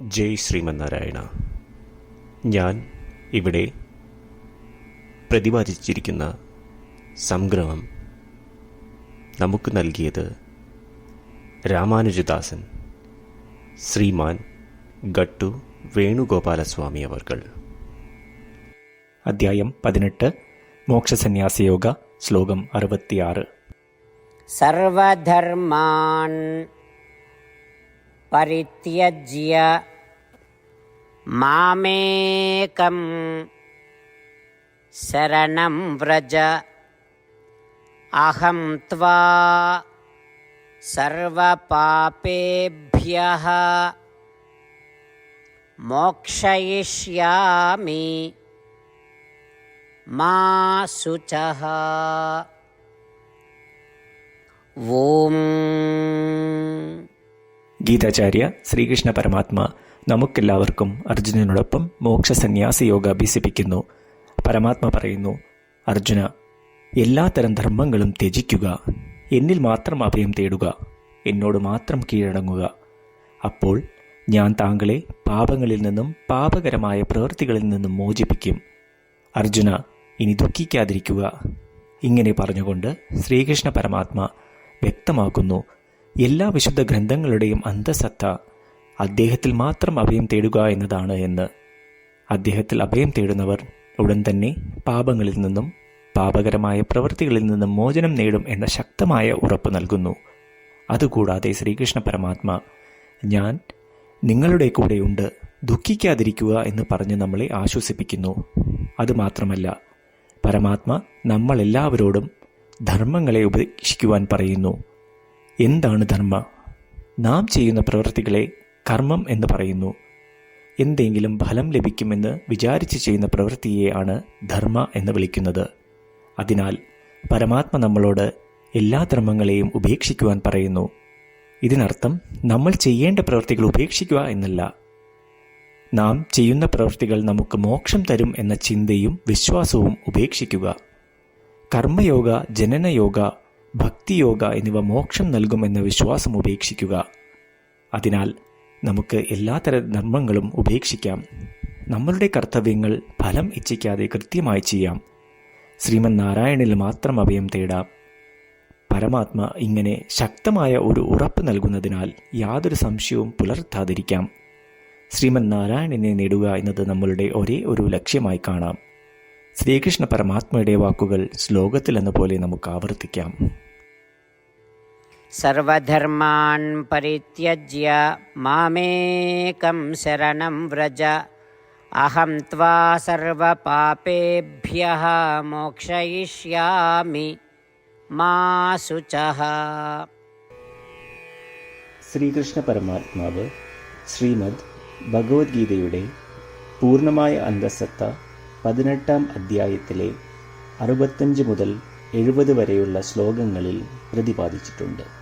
ജയ് ശ്രീമന്നാരായണ. ഞാൻ ഇവിടെ പ്രതിപാദിച്ചിരിക്കുന്ന സംഗ്രഹം നമുക്ക് നൽകിയത് രാമാനുജദാസൻ ശ്രീമാൻ ഗട്ടു വേണുഗോപാലസ്വാമി അവർകൾ. അധ്യായം പതിനെട്ട് മോക്ഷസന്യാസയോഗ ശ്ലോകം അറുപത്തിയാറ്. സർവധർമാൻ परित्यज्य मामेकं शरणं व्रज। अहं त्वा सर्वपापेभ्यः मोक्षयिष्यामि। मा शुचः। ഓം ഗീതാചാര്യ ശ്രീകൃഷ്ണ പരമാത്മ നമുക്കെല്ലാവർക്കും അർജുനനോടൊപ്പം മോക്ഷസന്യാസി യോഗ അഭ്യസിപ്പിക്കുന്നു പരമാത്മ പറയുന്നു അർജുന എല്ലാത്തരം ധർമ്മങ്ങളും ത്യജിക്കുക. എന്നിൽ മാത്രം അഭയം തേടുക. എന്നോട് മാത്രം കീഴടങ്ങുക. അപ്പോൾ ഞാൻ താങ്കളെ പാപങ്ങളിൽ നിന്നും പാപകരമായ പ്രവൃത്തികളിൽ നിന്നും മോചിപ്പിക്കും. അർജുന ഇനി ദുഃഖിക്കാതിരിക്കുക ഇങ്ങനെ പറഞ്ഞുകൊണ്ട് ശ്രീകൃഷ്ണ പരമാത്മ വ്യക്തമാക്കുന്നു എല്ലാ വിശുദ്ധ ഗ്രന്ഥങ്ങളുടെയും അന്തസത്ത അദ്ദേഹത്തിൽ മാത്രം അഭയം തേടുക എന്നതാണ് എന്ന്. അദ്ദേഹത്തിൽ അഭയം തേടുന്നവർ ഉടൻ തന്നെ പാപങ്ങളിൽ നിന്നും പാപകരമായ പ്രവൃത്തികളിൽ നിന്നും മോചനം നേടും എന്ന ശക്തമായ ഉറപ്പ് നൽകുന്നു. അതുകൂടാതെ ശ്രീകൃഷ്ണ പരമാത്മ ഞാൻ നിങ്ങളുടെ കൂടെയുണ്ട് ദുഃഖിക്കാതിരിക്കുക എന്ന് പറഞ്ഞ് നമ്മളെ ആശ്വസിപ്പിക്കുന്നു. അതുമാത്രമല്ല പരമാത്മ നമ്മളെല്ലാവരോടും ധർമ്മങ്ങളെ ഉപേക്ഷിക്കുവാൻ പറയുന്നു. എന്താണ് ധർമ്മ? നാം ചെയ്യുന്ന പ്രവൃത്തികളെ കർമ്മം എന്ന് പറയുന്നു. എന്തെങ്കിലും ഫലം ലഭിക്കുമെന്ന് വിചാരിച്ച് ചെയ്യുന്ന പ്രവൃത്തിയെയാണ് ധർമ്മ എന്ന് വിളിക്കുന്നത്. അതിനാൽ പരമാത്മ നമ്മളോട് എല്ലാ ധർമ്മങ്ങളെയും ഉപേക്ഷിക്കുവാൻ പറയുന്നു. ഇതിനർത്ഥം നമ്മൾ ചെയ്യേണ്ട പ്രവൃത്തികൾ ഉപേക്ഷിക്കുക എന്നല്ല. നാം ചെയ്യുന്ന പ്രവൃത്തികൾ നമുക്ക് മോക്ഷം തരും എന്ന ചിന്തയും വിശ്വാസവും ഉപേക്ഷിക്കുക. കർമ്മയോഗ ജനനയോഗ ഭക്തിയോഗ എന്നിവ മോക്ഷം നൽകുമെന്ന വിശ്വാസം ഉപേക്ഷിക്കുക. അതിനാൽ നമുക്ക് എല്ലാത്തര ധർമ്മങ്ങളും ഉപേക്ഷിക്കാം. നമ്മളുടെ കർത്തവ്യങ്ങൾ ഫലം ഇച്ഛിക്കാതെ കൃത്യമായി ചെയ്യാം. ശ്രീമൻ നാരായണിൽ മാത്രം അഭയം തേടാം. പരമാത്മ ഇങ്ങനെ ശക്തമായ ഒരു ഉറപ്പ് നൽകുന്നതിനാൽ യാതൊരു സംശയവും പുലർത്താതിരിക്കാം. ശ്രീമൻ നാരായണനെ നേടുക എന്നത് നമ്മളുടെ ഒരേ ഒരു ലക്ഷ്യമായി കാണാം. ശ്രീകൃഷ്ണ പരമാത്മയുടെ വാക്കുകൾ ശ്ലോകത്തിൽ എന്ന പോലെ നമുക്ക് ആവർത്തിക്കാം. സർവധർമാൻ പരിത്യജ്യ മാമേകം ശരണം വ്രജ. അഹം त्वा സർവപാപേഭ്യ മോക്ഷയിഷ്യാമി മാ ശുചഃ. ശ്രീകൃഷ്ണ പരമാത്മാവ് ശ്രീമദ് ഭഗവത്ഗീതയുടെ പൂർണമായ അന്തസത്ത പതിനെട്ടാം അധ്യായത്തിലെ അറുപത്തഞ്ച് മുതൽ എഴുപത് വരെയുള്ള ശ്ലോകങ്ങളിൽ പ്രതിപാദിച്ചിട്ടുണ്ട്.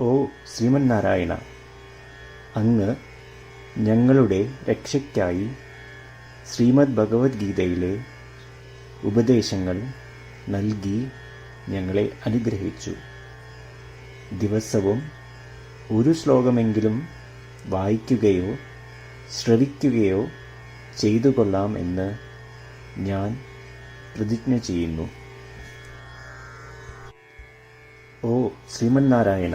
ഓ ശ്രീമന്നാരായണ അങ്ങ് ഞങ്ങളുടെ രക്ഷയ്ക്കായി ശ്രീമദ് ഭഗവത്ഗീതയിലെ ഉപദേശങ്ങൾ നൽകി ഞങ്ങളെ അനുഗ്രഹിച്ചു. ദിവസവും ഒരു ശ്ലോകമെങ്കിലും വായിക്കുകയോ ശ്രവിക്കുകയോ ചെയ്തു കൊള്ളാം എന്ന് ഞാൻ പ്രതിജ്ഞ ചെയ്യുന്നു. ഓ ശ്രീമന്നാരായണ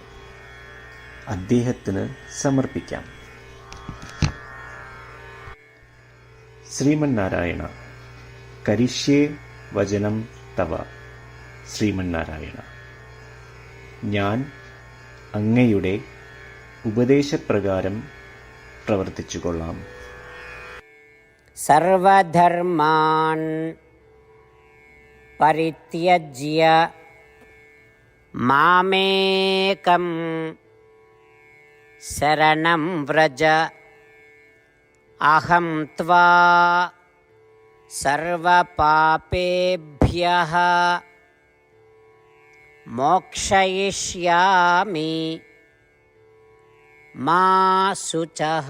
അദ്ദേഹത്തിന് സമർപ്പിക്കാം. ശ്രീമന്നാരായണ കരിഷ്യേ വചനം തവ. ശ്രീമന്നാരായണ ഞാൻ അങ്ങയുടെ ഉപദേശപ്രകാരം പ്രവർത്തിച്ചുകൊള്ളാം. സർവധർമാൻ പരിത്യജ്യ മാമേകം शरणं व्रज अहं त्वा सर्वपापेभ्यः मोक्षयिष्यामि मा शुचः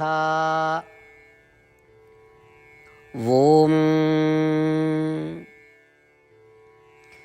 ॐ